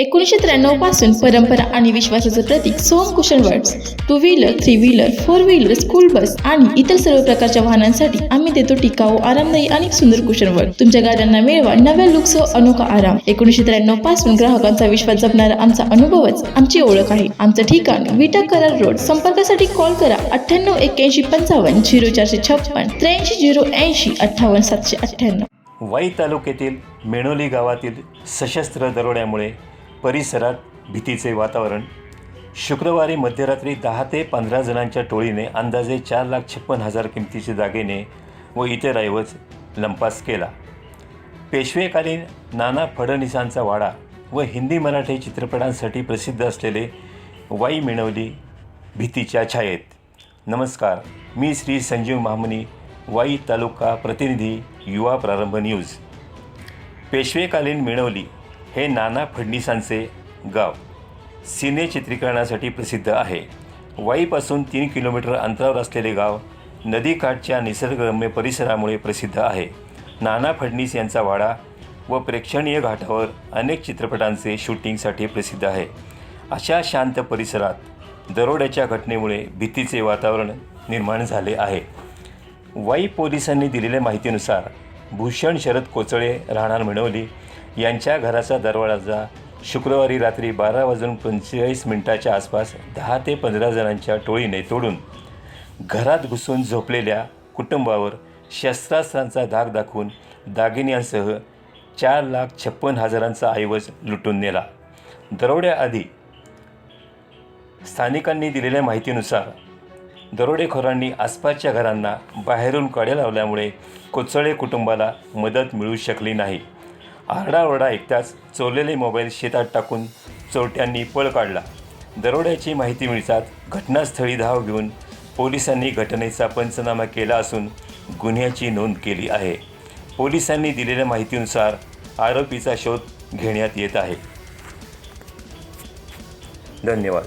एकोणीसशे त्र्याण्णवपासून परंपरा आणि विश्वासाचं प्रतीक सोम कुशन words two wheeler three wheeler four wheeler school bus आणि इतर सर्व प्रकारच्या वाहनांसाठी आम्ही देतो टिकाऊ आरामदायी आणि सुंदर कुशन वर्ड तुमच्या गाड्यांना मिळवा नव्या लुकसह अनोखा आराम. एकोणीसशे त्र्याण्णवपासून ग्राहकांचा विश्वास जपणारा आमचा अनुभवच आमची ओळख आहे. आमचं ठिकाण विटा करार रोड. संपर्कासाठी कॉल करा अठ्ठ्याण्णव एक्क्याऐंशी पंचावन्न झिरो चारशे छप्पन त्र्याऐंशी झिरो ऐंशी अठ्ठावन्न सातशे अठ्ठ्याण्णव. वाई तालुक्यातील मेणोली गावातील सशस्त्र दरोड्यामुळे परिसरात भीतीचे वातावरण. शुक्रवारी मध्यरात्री दहा ते पंधरा जणांच्या टोळीने अंदाजे चार लाख छप्पन हजार किमतीचे दागिने व इतर ऐवज लंपास केला. पेशवेकालीन नाना फडणवीसांचा वाडा व हिंदी मराठी चित्रपटांसाठी प्रसिद्ध असलेले वाई मिळवली भीतीच्या छायेत. नमस्कार मी श्री संजीव मामनी वाई तालुका प्रतिनिधी युवा प्रारंभ न्यूज. पेशवेकालीन मिळवली हे नाना फडणीसांचे गाव सिने चित्रीकरणासाठी प्रसिद्ध आहे. वाईपासून तीन किलोमीटर अंतरावर असलेले गाव नदीकाठच्या निसर्गरम्य परिसरामुळे प्रसिद्ध आहे. नाना फडणीस यांचा वाडा व प्रेक्षणीय घाटावर अनेक चित्रपटांचे शूटिंगसाठी प्रसिद्ध आहे. अशा शांत परिसरात दरोड्याच्या घटनेमुळे भीतीचे वातावरण निर्माण झाले आहे. वाई पोलिसांनी दिलेल्या माहितीनुसार भूषण शरद कोचळे राहणार मिळवली यांच्या घराचा दरवाजा शुक्रवारी रात्री बारा वाजून पंचेचाळीस मिनिटाच्या आसपास दहा ते पंधरा जणांच्या टोळीने तोडून घरात घुसून झोपलेल्या कुटुंबावर शस्त्रास्त्रांचा धाक दाखवून दागिन्यांसह चार लाख छप्पन हजारांचा ऐवज लुटून नेला. दरोड्याआधी स्थानिकांनी दिलेल्या माहितीनुसार दरोडेखोरांनी आसपासच्या घरांना बाहेरून कड्या लावल्यामुळे कोचळे कुटुंबाला मदत मिळू शकली नाही. आरडाओरडा ऐकताच चोरलेले मोबाईल शेतात टाकून चोरट्यांनी पळ काढला. दरोड्याची माहिती मिळताच घटनास्थळी धाव घेऊन पोलिसांनी घटनेचा पंचनामा केला असून गुन्ह्याची नोंद केली आहे. पोलिसांनी दिलेल्या माहितीनुसार आरोपीचा शोध घेण्यात येत आहे. धन्यवाद.